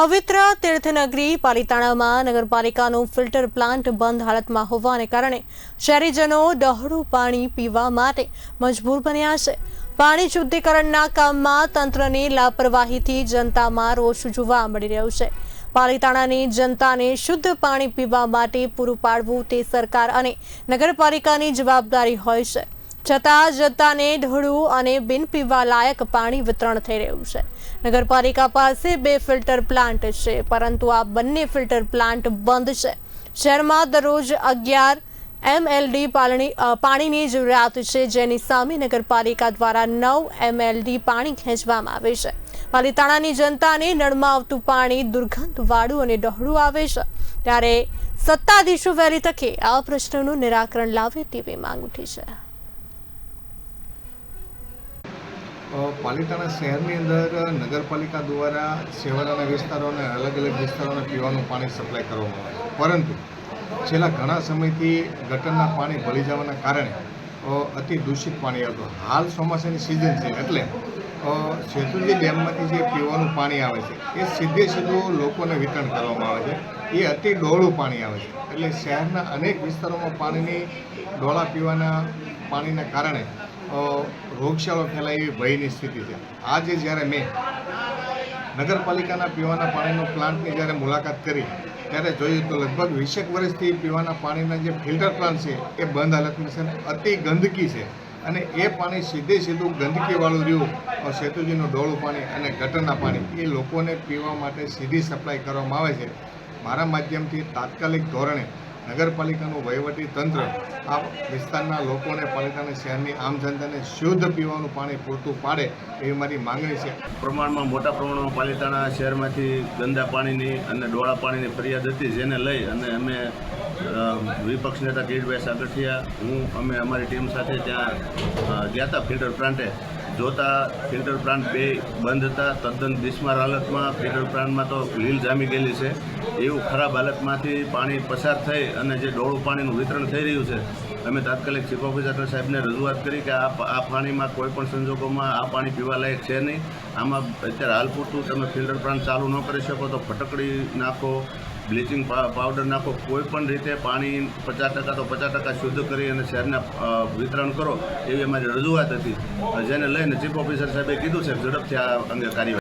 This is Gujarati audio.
પવિત્ર તીર્થનગરી પાલિતાણામાં નગરપાલિકાનું ફિલ્ટર પ્લાન્ટ બંધ હાલતમાં હોવાને કારણે શહેરીજનો ડહોળું પાણી પીવા માટે મજબૂર બન્યા છે. પાણી શુદ્ધિકરણના કામમાં તંત્રની લાપરવાહીથી જનતામાં રોષ જોવા મળી રહ્યો છે. પાલિતાણાની જનતાને શુદ્ધ પાણી પીવા માટે પૂરું પાડવું તે સરકાર અને નગરપાલિકાની જવાબદારી હોય છે. છતાં જતાને ઢળું અને બિન પીવા લાયક પાણી વિતરણ થઈ રહ્યું છે. નગરપાલિકા પાસે બે ફિલ્ટર પ્લાન્ટ છે, પરંતુ આ બંને ફિલ્ટર પ્લાન્ટ બંધ છે. શહેરમાં દરરોજ અગિયાર એમએલડી પાણી પાણીની જરૂરિયાત છે, જેની સામે નગરપાલિકા દ્વારા નવ એમએલડી પાણી ખેંચવામાં આવે છે. પાલિતાણાની જનતાને નળમાં આવતું પાણી દુર્ગંધવાળું અને ડહોળું આવે છે. ત્યારે સત્તાધીશો વહેલી તકે આ પ્રશ્નનું નિરાકરણ લાવે તેવી માંગ ઉઠી છે. પાલિતાણા શહેરની અંદર નગરપાલિકા દ્વારા શહેરના વિસ્તારોને અલગ અલગ વિસ્તારોને પીવાનું પાણી સપ્લાય કરવામાં આવે પરંતુ છેલ્લા ઘણા સમયથી ગટરના પાણી ભળી જવાના કારણે અતિ દૂષિત પાણી આવતું હાલ ચોમાસાની સિઝન છે એટલે અ, ડેમમાંથી જે પીવાનું પાણી આવે છે એ સીધે સીધું લોકોને વિતરણ કરવામાં આવે છે. એ અતિ ડોળું પાણી આવે છે. એટલે શહેરના અનેક વિસ્તારોમાં પાણીની ડોળા પીવાના પાણીના કારણે રોગચાળો ફેલાય એવી ભયની સ્થિતિ છે. આજે જ્યારે મેં નગરપાલિકાના પીવાના પાણીનો પ્લાન્ટની જ્યારે મુલાકાત કરી, ત્યારે જોયું તો લગભગ વીસેક વર્ષથી પીવાના પાણીના જે ફિલ્ટર પ્લાન્ટ છે, એ બંધ હાલતમાં છે અતિ ગંદકી છે. અને એ પાણી સીધે સીધું ગંદકીવાળું રહ્યું. સેતુજીનું ડોળું પાણી અને ગટરના પાણી, એ લોકોને પીવા માટે સીધી સપ્લાય કરવામાં આવે છે. મારા માધ્યમથી તાત્કાલિક ધોરણે નગરપાલિકાનું વહીવટી તંત્ર આ વિસ્તારના લોકોને પાલિતાણા શહેરની આમ જનતાને શુદ્ધ પીવાનું પાણી પૂરતું પાડે એવી મારી માંગણી છે. પ્રમાણમાં મોટા પ્રમાણમાં પાલિકાના શહેરમાંથી ગંદા પાણીની અને ડોળા પાણીની ફરિયાદ હતી જેને લઈ અને અમે વિપક્ષ નેતા કિરીટભાઈ સાગઠિયા, હું, અમે, અમારી ટીમ સાથે ત્યાં ગયા હતા ફિલ્ટર પ્લાન્ટે. જોતા ફિલ્ટર પ્લાન્ટ બે બંધ હતા. તદ્દન બિસ્માર હાલતમાં ફિલ્ટર પ્લાન્ટમાં તો લીલ જામી ગયેલી છે. એવું ખરાબ હાલતમાંથી પાણી પસાર થઈ અને જે ડોળું પાણીનું વિતરણ થઈ રહ્યું છે, અમે તાત્કાલિક ચીફ ઓફિસર સાહેબને રજૂઆત કરી કે આ આ પાણીમાં કોઈ પણ સંજોગોમાં આ પાણી પીવા લાયક છે નહીં. આમાં અત્યારે હાલ પૂરતું તમે ફિલ્ટર પ્લાન્ટ ચાલુ ન કરી શકો તો ફટકડી નાખો બ્લીચિંગ પાવડર નાખો કોઈ પણ રીતે પાણી પચાસ ટકા તો પચાસ ટકા શુદ્ધ કરી અને શહેરને વિતરણ કરો, એવી અમારી રજૂઆત હતી. જેને લઈને ચીફ ઓફિસર સાહેબે કીધું છે, ઝડપથી આ અંગે કાર્યવાહી